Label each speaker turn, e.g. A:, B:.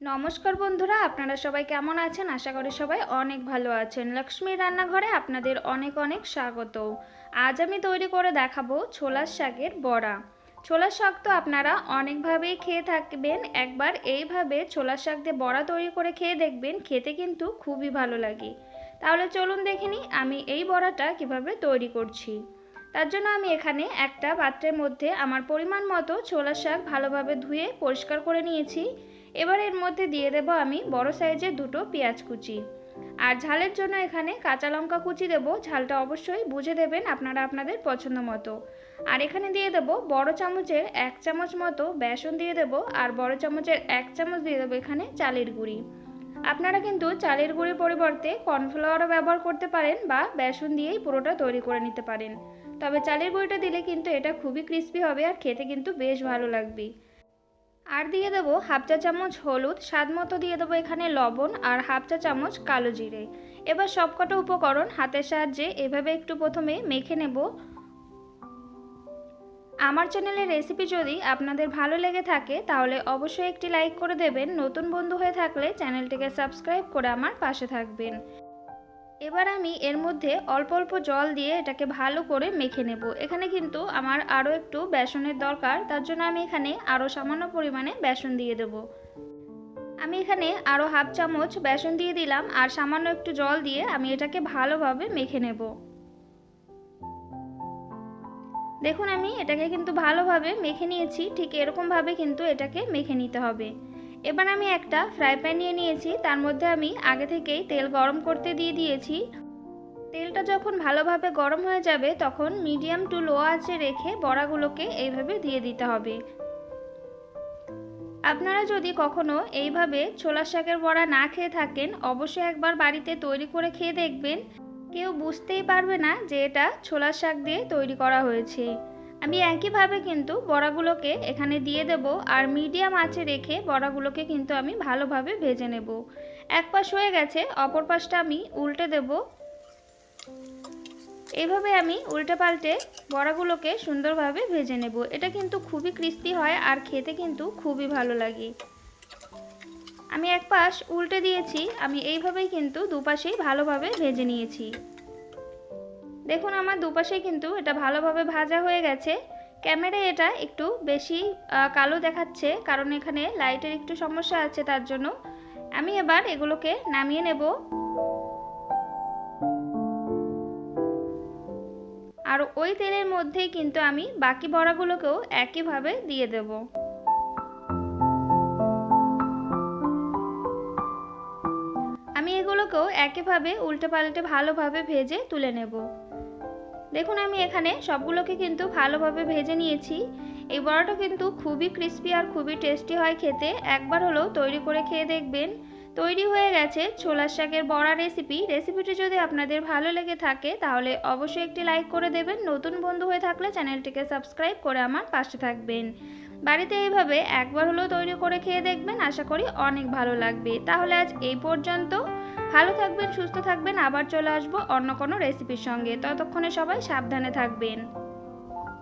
A: নমস্কার বন্ধুরা, আপনারা সবাই কেমন আছেন? আশা করি সবাই অনেক ভালো আছেন। লক্ষ্মীর রান্নাঘরে আপনাদের অনেক অনেক স্বাগত। আজ আমি তৈরি করে দেখাবো ছোলার শাকের বড়া। ছোলার শাক তো আপনারা অনেকভাবেই খেয়ে থাকবেন। একবার এইভাবে ছোলার শাক দিয়ে বড়া তৈরি করে খেয়ে দেখবেন, খেতে কিন্তু খুবই ভালো লাগে। তাহলে চলুন দেখে নিই আমি এই বড়াটা কীভাবে তৈরি করছি। তার জন্য আমি এখানে একটা পাত্রের মধ্যে আমার পরিমাণ মতো ছোলার শাক ভালোভাবে ধুয়ে পরিষ্কার করে নিয়েছি। এবার এর মধ্যে দিয়ে দেব আমি বড় সাইজের দুটো পেঁয়াজ কুচি। আর ঝালের জন্য এখানে কাঁচা লঙ্কা কুচি দেব, ঝালটা অবশ্যই বুঝে দেবেন আপনারা আপনাদের পছন্দ মতো। আর এখানে দিয়ে দেব বড় চামচের এক চামচ মতো বেসন দিয়ে দেব, আর বড় চামচের এক চামচ দিয়ে দেবো এখানে চালের গুঁড়ি। আপনারা কিন্তু চালের গুঁড়ির পরিবর্তে কর্নফ্লাওয়ারও ব্যবহার করতে পারেন বা বেসন দিয়েই পুরোটা তৈরি করে নিতে পারেন। তবে চালের গুঁড়িটা দিলে কিন্তু এটা খুবই ক্রিস্পি হবে আর খেতে কিন্তু বেশ ভালো লাগবে। আর দিয়ে দেবো হাফ চা চামচ হলুদ, স্বাদ মতো দিয়ে দেবো এখানে লবণ আর হাফ চা চামচ কালো জিরে। এবার সবকটা উপকরণ হাতের সাহায্যে এভাবে একটু প্রথমে মেখে নেব। আমার চ্যানেলের রেসিপি যদি আপনাদের ভালো লেগে থাকে, তাহলে অবশ্যই একটি লাইক করে দেবেন। নতুন বন্ধু হয়ে থাকলে চ্যানেলটিকে সাবস্ক্রাইব করে আমার পাশে থাকবেন। এবার আমি এর মধ্যে অল্প অল্প জল দিয়ে এটাকে ভালো করে মেখে নেব। এখানে কিন্তু আমার আরও একটু বেসনের দরকার, তার জন্য আমি এখানে আরও সামান্য পরিমাণে বেসন দিয়ে দেব। আমি এখানে আরও হাফ চামচ বেসন দিয়ে দিলাম আর সামান্য একটু জল দিয়ে আমি এটাকে ভালোভাবে মেখে নেব। দেখুন আমি এটাকে কিন্তু ভালোভাবে মেখে নিয়েছি, ঠিক এরকমভাবে কিন্তু এটাকে মেখে নিতে হবে। এবার আমি একটা ফ্রাই প্যান নিয়ে নিয়েছি, তার মধ্যে আমি আগে থেকেই তেল গরম করতে দিয়ে দিয়েছি। তেলটা যখন ভালোভাবে গরম হয়ে যাবে, তখন মিডিয়াম টু লো আঁচে রেখে বড়াগুলোকে এইভাবে দিয়ে দিতে হবে। আপনারা যদি কখনো এইভাবে ছোলার শাকের বড়া না খেয়ে থাকেন, অবশ্যই একবার বাড়িতে তৈরি করে খেয়ে দেখবেন। কেউ বুঝতেই পারবে না যে এটা ছোলার শাক দিয়ে তৈরি করা হয়েছে। আমি একইভাবে কিন্তু বড়াগুলোকে এখানে দিয়ে দেব আর মিডিয়াম আঁচে রেখে বড়াগুলোকে কিন্তু আমি ভালোভাবে ভেজে নেব। এক পাশ হয়ে গেছে, অপর পাশটা আমি উল্টে দেব। এইভাবে আমি উল্টে পাল্টে বড়াগুলোকে সুন্দরভাবে ভেজে নেব। এটা কিন্তু খুবই ক্রিস্পি হয় আর খেতে কিন্তু খুবই ভালো লাগে। আমি এক পাশ উল্টে দিয়েছি, আমি এইভাবেই কিন্তু দুপাশেই ভালোভাবে ভেজে নিয়েছি। দেখুন, আমার দুপাশেই কিন্তু এটা ভালোভাবে ভাজা হয়ে গেছে। ক্যামেরায় এটা একটু বেশি কালো দেখাচ্ছে, কারণ এখানে লাইটের একটু সমস্যা আছে তার জন্য। আমি এবার এগুলোকে নামিয়ে নেব। আর ওই তেলের মধ্যেই কিন্তু আমি বাকি বড়াগুলোকেও একইভাবে দিয়ে দেবো। আমি এগুলোকেও একইভাবে উল্টে পাল্টে ভালোভাবে ভেজে তুলে নেব। দেখুন, আমি এখানে সবগুলোকে কিন্তু ভালোভাবে ভেজে নিয়েছি। এই বড়াটা কিন্তু খুবই ক্রিস্পি আর খুবই টেস্টি হয় খেতে। একবার হলেও তৈরি করে খেয়ে দেখবেন। তৈরি হয়ে গেছে ছোলার শাকের বড়া রেসিপি রেসিপিটি যদি আপনাদের ভালো লেগে থাকে, তাহলে অবশ্যই একটি লাইক করে দেবেন। নতুন বন্ধু হয়ে থাকলে চ্যানেলটিকে সাবস্ক্রাইব করে আমার পাশে থাকবেন। বাড়িতে এইভাবে একবার হলেও তৈরি করে খেয়ে দেখবেন, আশা করি অনেক ভালো লাগবে। তাহলে আজ এই পর্যন্ত। ভালো থাকবেন, সুস্থ থাকবেন, আবার চলে আসব অন্য কোনো রেসিপির সঙ্গে। ততক্ষণে সবাই সাবধানে থাকবেন।